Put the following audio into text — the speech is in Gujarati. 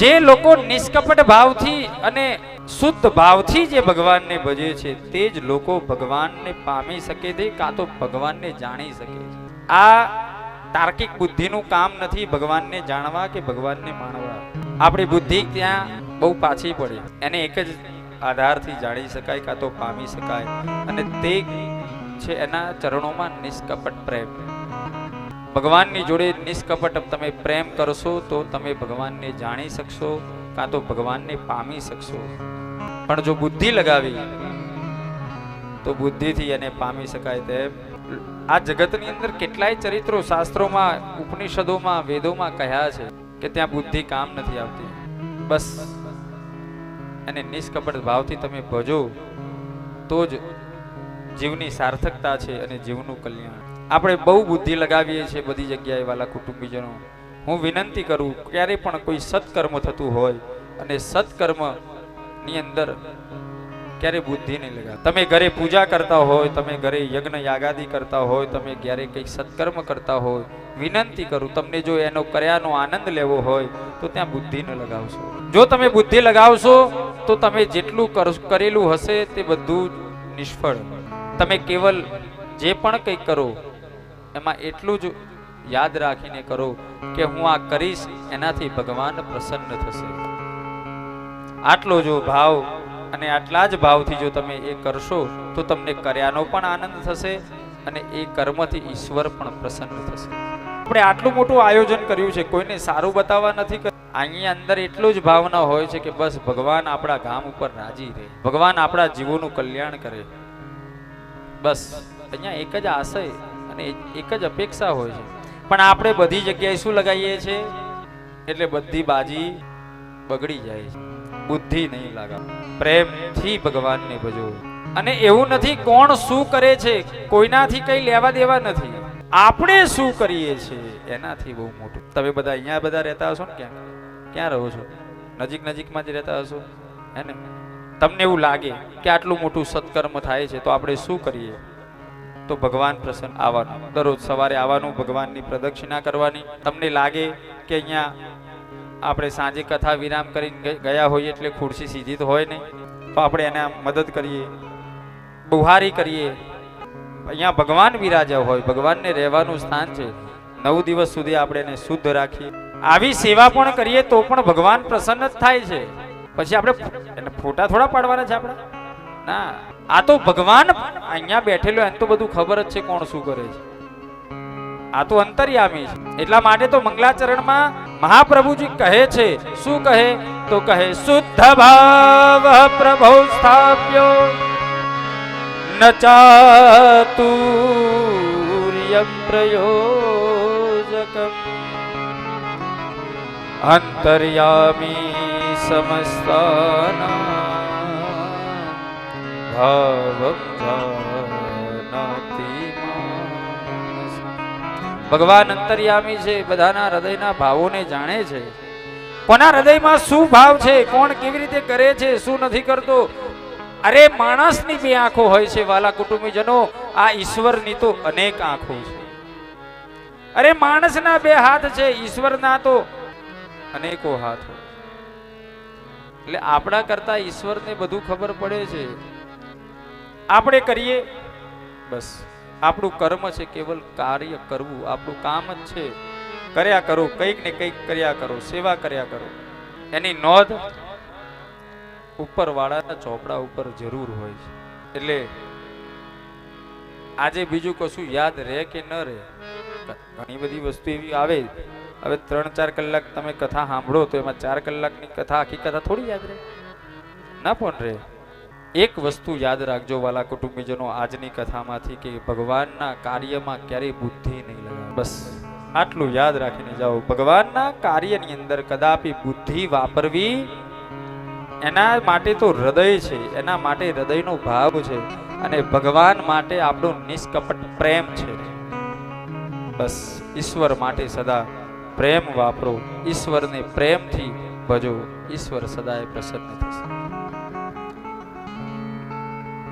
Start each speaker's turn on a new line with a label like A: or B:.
A: જે લોકો નિષ્કપટ ભાવથી અને શુદ્ધ ભાવથી જે ભગવાનને ભજે છે, તે જ લોકો ભગવાનને પામી શકે છે કાં તો ભગવાનને જાણી શકે છે. આ તાર્કિક બુદ્ધિનું કામ નથી ભગવાનને જાણવા કે ભગવાનને માણવા. આપણી બુદ્ધિ ત્યાં બહુ પાછી પડે. એને એક જ આધારથી જાણી શકાય, કાં તો પામી શકાય. અને તે છે એના ચરણોમાં નિષ્કપટ પ્રેમ. ભગવાનની જોડે નિષ્કપટ તમે પ્રેમ કરશો તો તમે ભગવાનને જાણી શકશો, કાં તો ભગવાનને પામી શકશો. પણ જો બુદ્ધિ લગાવી, તો બુદ્ધિથી એને પામી શકાય તેમ. આ જગતની અંદર કેટલાય ચરિત્રો શાસ્ત્રોમાં, ઉપનિષદોમાં, વેદોમાં કહ્યા છે કે ત્યાં બુદ્ધિ કામ નથી આવતી. બસ, એને નિષ્કપટ ભાવથી તમે ભજો, તો જ જીવની સાર્થકતા છે અને જીવનું કલ્યાણ. આપણે બહુ બુદ્ધિ લગાવીએ છીએ બધી જગ્યાએ વાલા કુટુંબીજનો. હું વિનંતી કરું, ક્યારે પણ કોઈ સત્કર્મ થતું હોય અને સત્કર્મની અંદર ક્યારે બુદ્ધિ નહીં લગાવ. તમે ઘરે પૂજા કરતા હોય, તમે ઘરે યજ્ઞ યાગાદી કરતા હોય, તમે ક્યારે કંઈક સત્કર્મ કરતા હોય, વિનંતી કરું, તમને જો એનો કર્યાનો આનંદ લેવો હોય, તો ત્યાં બુદ્ધિ ન લગાવશો. જો તમે બુદ્ધિ લગાવશો, તો તમે જેટલું કર- કરેલું હશે તે બધું નિષ્ફળ. તમે કેવલ જે પણ કંઈક કરો એમાં એટલું જ યાદ રાખીને કરો કે હું આ કરીશ એનાથી ભગવાન પ્રસન્ન થશે. આટલો જો ભાવ અને આટલા જ ભાવથી જો તમે એ કરશો, તો તમને કર્યાનો પણ આનંદ થશે અને એ કર્મથી ઈશ્વર પણ પ્રસન્ન થશે. આપણે આટલું મોટું આયોજન કર્યું છે, કોઈને સારું બતાવવા નથી કર્યું. અહીંયા અંદર એટલું જ ભાવના હોય છે કે બસ ભગવાન આપણા ગામ ઉપર રાજી રહે, ભગવાન આપણા જીવોનું કલ્યાણ કરે. બસ, અહીંયા એક જ આશય અને એક જ અપેક્ષા હોય છે. પણ આપણે બધી જગ્યાએ શું લગાવીએ છીએ એટલે બધી બાજી બગડી જાય છે. બુદ્ધિ નહીં લગાવ પ્રેમથી ભગવાનને ભજો. અને એવું નથી કોણ શું કરે છે, કોઈનાથી કઈ લેવા દેવા નથી. આપણે શું કરીએ છીએ એનાથી બહુ મોટું. તમે બધા અહીંયા બધા રહેતા હશો ને ક્યાં? ક્યાં રહો છો? નજીક નજીકમાં જ રહેતા હશો? હે ને? તમને એવું લાગે કે આટલું મોટું સત્કર્મ થાય છે, તો આપણે શું કરીએ? તો ભગવાન પ્રસન્ન આવવાનું. દરરોજ સવારે આવવાનું, ભગવાનની પ્રદક્ષિણા કરવાની. તમને લાગે કે અહીંયા આપણે સાંજે કથા વિરામ કરીને ગયા હોઈએ એટલે ખુરશી સીધી તો હોય નહીં. તો આપણે એને મદદ કરીએ, બુહારી કરીએ. અહીંયા ભગવાન વિરાજ્યા હોય, ભગવાનને રહેવાનું સ્થાન છે. નવ દિવસ સુધી આપણે એને શુદ્ધ રાખીએ. આવી સેવા પણ કરીએ તો પણ ભગવાન પ્રસન્ન જ થાય છે. પછી આપણે ફોટા થોડા પાડવાના છે આપણે? ના. આ તો ભગવાન અહીંયા બેઠેલો એને તો બધું ખબર જ છે કોણ શું કરે છે. આ તો અંતર્યામી છે. એટલા માટે તો મંગલાચરણમાં મહાપ્રભુજી કહે છે, શું કહે? તો કહે, શુદ્ધ ભાવ પ્રભુ સ્થાપ્યો, ન પ્રયોજક અંતર્યામી સમસ્તાના. ભગવાન અંતર્યામી છે બધાના હૃદયના ભાવોને જાણે છે કોના હૃદયમાં શું ભાવ છે કોણ કેવી રીતે કરે છે શું નથી કરતો અરે માણસની બે આંખો હોય છે વાલા કુટુંબીજનો આ ઈશ્વરની તો અનેક આંખો છે અરે માણસના બે હાથ છે ઈશ્વરના તો અનેકો હાથ એટલે આપણા કરતા ઈશ્વરને બધું ખબર પડે છે આપણે કરીએ? બસ. આપણું કર્મ છે કેવલ કાર્ય કરવું. આપણું કામ જ છે કર્યા કરો, કંઈક ને કંઈક કર્યા કરો, સેવા કર્યા કરો. એની નોંધ ઉપરવાળાના ચોપડા ઉપર જરૂર હોય છે. એટલે આજે બીજું કશું યાદ રહે કે ન રહે? ઘણી બધી વસ્તુ એવી આવે. હવે ત્રણ ચાર કલાક તમે કથા સાંભળો તો એમાં ચાર કલાકની કથા, આખી કથા થોડી યાદ રહે? ના પણ રહે. એક વસ્તુ યાદ રાખજો વાલા કુટુંબીજનો આજની કથામાંથી કે ભગવાનના કાર્યમાં ક્યારેય બુદ્ધિ નહીં લગાવે બસ આટલું યાદ રાખીને જાઓ. ભગવાનના કાર્યની અંદર કદાપી બુદ્ધિ વાપરવી એના માટે તો હૃદય છે, એના માટે હૃદયનો ભાવ છે અને ભગવાન માટે આપણો નિષ્કપટ પ્રેમ છે. બસ ઈશ્વર માટે સદા પ્રેમ વાપરો. ઈશ્વરને પ્રેમથી ભજો. ઈશ્વર સદાય પ્રસન્ન થશે.